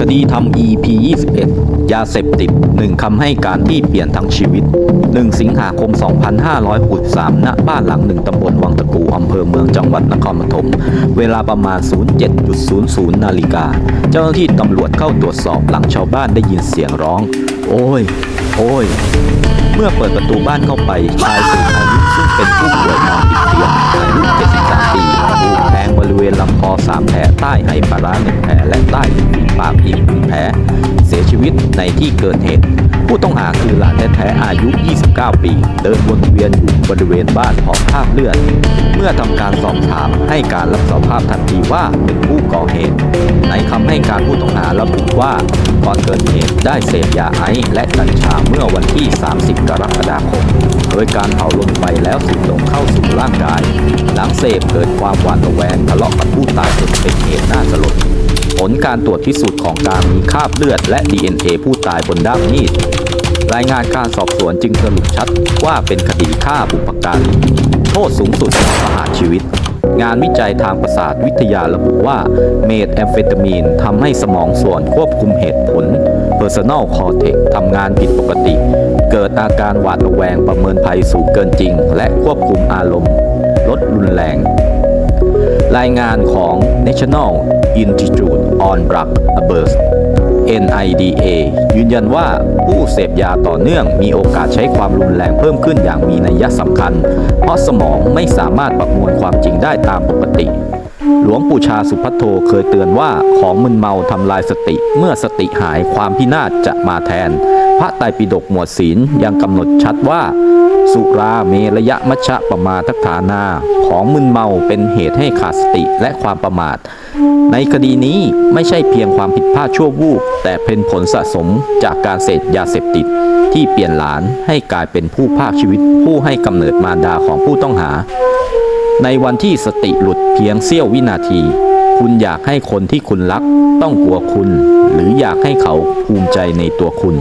คดีทำ EP 21 ยาเสพติดหนึ่งคำให้การที่เปลี่ยนทั้งชีวิต 1 สิงหาคม 2563 ณ บ้านหลังหนึ่งตำบลวังตะกูอำเภอเมืองจังหวัดนครปฐม เวลาประมาณ 07.00 นาฬิกา เจ้าหน้าที่ตำรวจเข้าตรวจสอบหลังชาวบ้านได้ยินเสียงร้อง โอ้ย โอ้ย เมื่อเปิดประตูบ้านเข้าไป ชายสูงอายุซึ่งเป็นผู้ป่วยนอนติดเตียงอายุ73ปีถูกแทงบริเวณลำคอ3แผลใต้ไหปลาร้าหนึ่ง ที่เกิดเหตุ ผู้ต้องหาคือหลานแท้ๆอายุ 29 ปี เดินวนเวียนอยู่บริเวณบ้านพร้อมคราบเลือด เมื่อทำการสอบถามให้การรับสารภาพทันทีว่าเป็นผู้ก่อเหตุ ในคำให้การผู้ต้องหาระบุว่าก่อนเกิดเหตุได้เสพยาไอซ์และกัญชาเมื่อวันที่ 30 กรกฎาคม โดยการเผาลงไปแล้วสูดลงเข้าสู่ร่างกาย หลังเสพเกิดความหวาดระแวงทะเลาะกับผู้ตายจน ผลการตรวจพิสูจน์ของกลารมีคราบเลือดและ DNA ผู้ตายบนด้ามมีด รายงานการสอบสวนจึงสรุปชัดว่าเป็นคดีฆ่าบุพการีโทษสูงสุดประหารชีวิต งานวิจัยทางประสาทวิทยาระบุว่าเมทแอมเฟตามีนทำให้สมองส่วนควบคุมเหตุผล Personal Cortex ทำงานผิดปกติ เกิดอาการหวาดระแวงประเมินภัยสูงเกินจริง และควบคุมอารมณ์ ลดรุนแรง รายงานของ National Institute on Drug Abuse NIDA ยืนยันว่าผู้เสพยาต่อเนื่องมีโอกาสใช้ความรุนแรงเพิ่มขึ้นอย่างมีนัยสำคัญ เพราะสมองไม่สามารถประมวลความจริงได้ตามปกติ หลวงปู่ชาสุพัทโทเคยเตือนว่าของมึนเมาทำลายสติ เมื่อสติหายความพินาศจะมาแทน พระไตรปิฎกหมวดศีลยังกำหนดชัดว่า สุราเมระยะมัชะปมาทัฐานา ของมึนเมาเป็นเหตุให้ขาดสติและความประมาท ในคดีนี้ไม่ใช่เพียงความผิดพลาดชั่ววูบแต่เป็นผลสะสมจากการเสพยาเสพติด ที่เปลี่ยนหลานให้กลายเป็นผู้ภาคชีวิตผู้ให้กำเนิดมารดาของผู้ต้องหา ในวันที่สติหลุดเพียงเสี้ยววินาที คุณอยากให้คนที่คุณรัก ต้องกลัวคุณ หรืออยากให้เขาภูมิใจในตัวคุณ